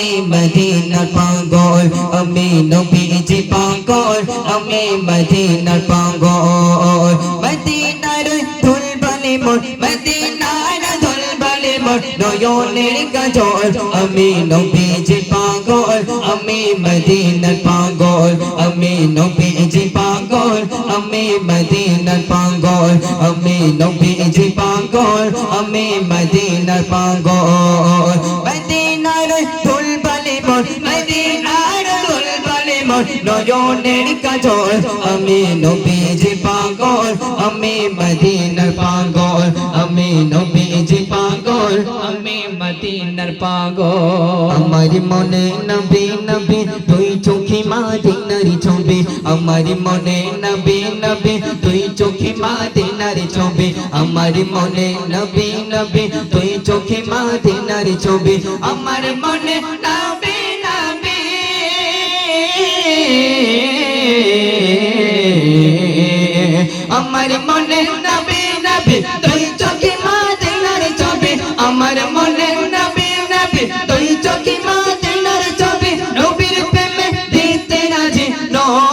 আমি মদিনার পাগল, আমি নবীজি পাগল, আমি মদিনার পাগল। মদিনার ধুল বালি মোর, মদিনার ধুল বালি মোর, নয়নের কাজল আমি নবীজি পাগল, আমি মদিনার পাগল, আমি নবীজি পাগল, আমি মদিনার পাগল, আমি নবীজি পাগল, আমি মদিনার পাগল। মদিনার মোর মদিনার ধুল বালি মোর নয়নের কাজল আমি নবীজি পাগল আমি মদিনার পাগল আমি নবীজি পাগল আমি মদিনার পাগল আমার মনে নবী নবী তুই চোখে মাদিনার ছবি আমার মনে নবী নবী তুই চোখে মাদিনার ছবি আমার মনে নবী নবী তুই চোখে মাদিনার ছবি আমার মনে নবী আমার মনে নবী নবী তুই চোখে মাদিনার ছবি। আমার মনে নবী নবী তুই চোখে মাদিনার ছবি। নবীর প্রেমে দিতে রাজি, নবী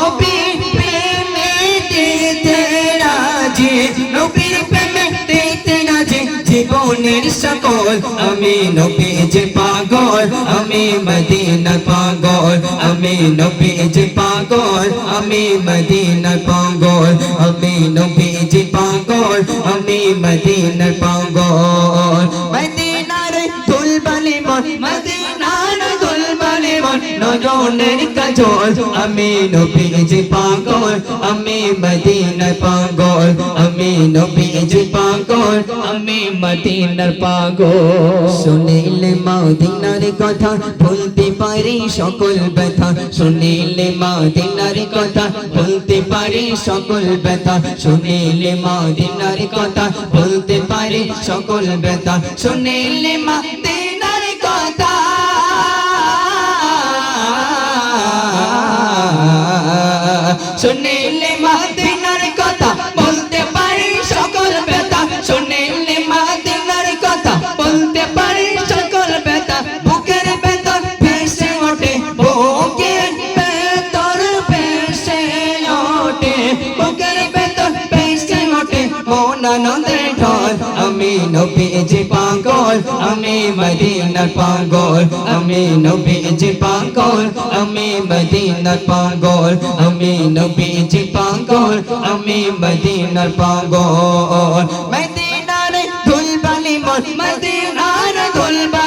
জীবনের সকল। আমি নবী পাগল, আমি মদিনার পাগল। আমি নবী পাগল, আমি পাগল আমি নবী যে পাগল আমি মদিনার পাগল নজনের কাজল, আমি নবী যে পাগল, আমি মদিনার পাগল, আমি নবী যে পাগল, আমি মদিনার পাগল। শুনিলে মদিনার কথা ভুলতে পারি সকল ব্যথা। শুনিলে মদিনার কথা ভুলতে পারি সকল ব্যথা। শুনিলে মদিনার কথা, বলতে পারি সকল ব্যথা। শুনিলে মদিনার শুনিলে মদিনার কথা বলতে পারি সকল ব্যথা। শুনিলে মদিনার কথা বলতে পারি সকল ব্যথা। বুকের ভেতর ভেসে ওঠে, বুকের ভেতর ভেসে ওঠে। বুকের ভেতর ভেসে ওঠে, মন আনন্দের ঢল। আমি নবীজি পাগল আমি মদিনার পাগল, আমি নবীজি পাগল, আমি মদিনার পাগল, আমি নবীজি পাগল, আমি মদিনার পাগল। মদিনার ধুল বালি মন মদিনার ধুল বালি মন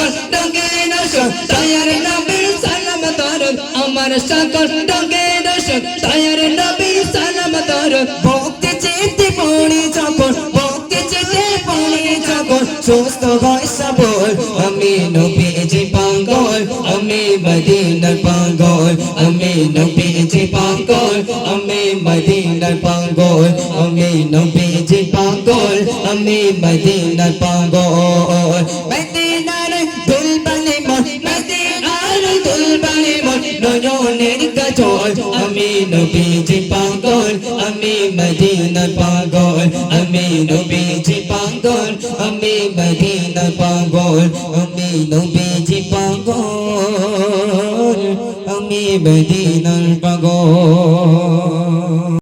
সকল রঙে রোশন তয়ার নবীর সালাম ধরন ভক্তি চিত্তে পড়ে যখন ভক্তি চিত্তে পড়ে যখন, সুস্থ হয় সবল। আমি নবীজি পাগল, আমি মদিনার পাগল। আমি নবীজি পাগল, আমি মদিনার পাগল। আমি নবীজি পাগল, আমি মদিনার পাগল। নয়নের কাজল আমি নবীজি পাগল, আমি মদিনা পাগল, আমি নবীজি পাগল, আমি মদিনা পাগল, আমি নবীজি পাগল, আমি মদিনার পাগল।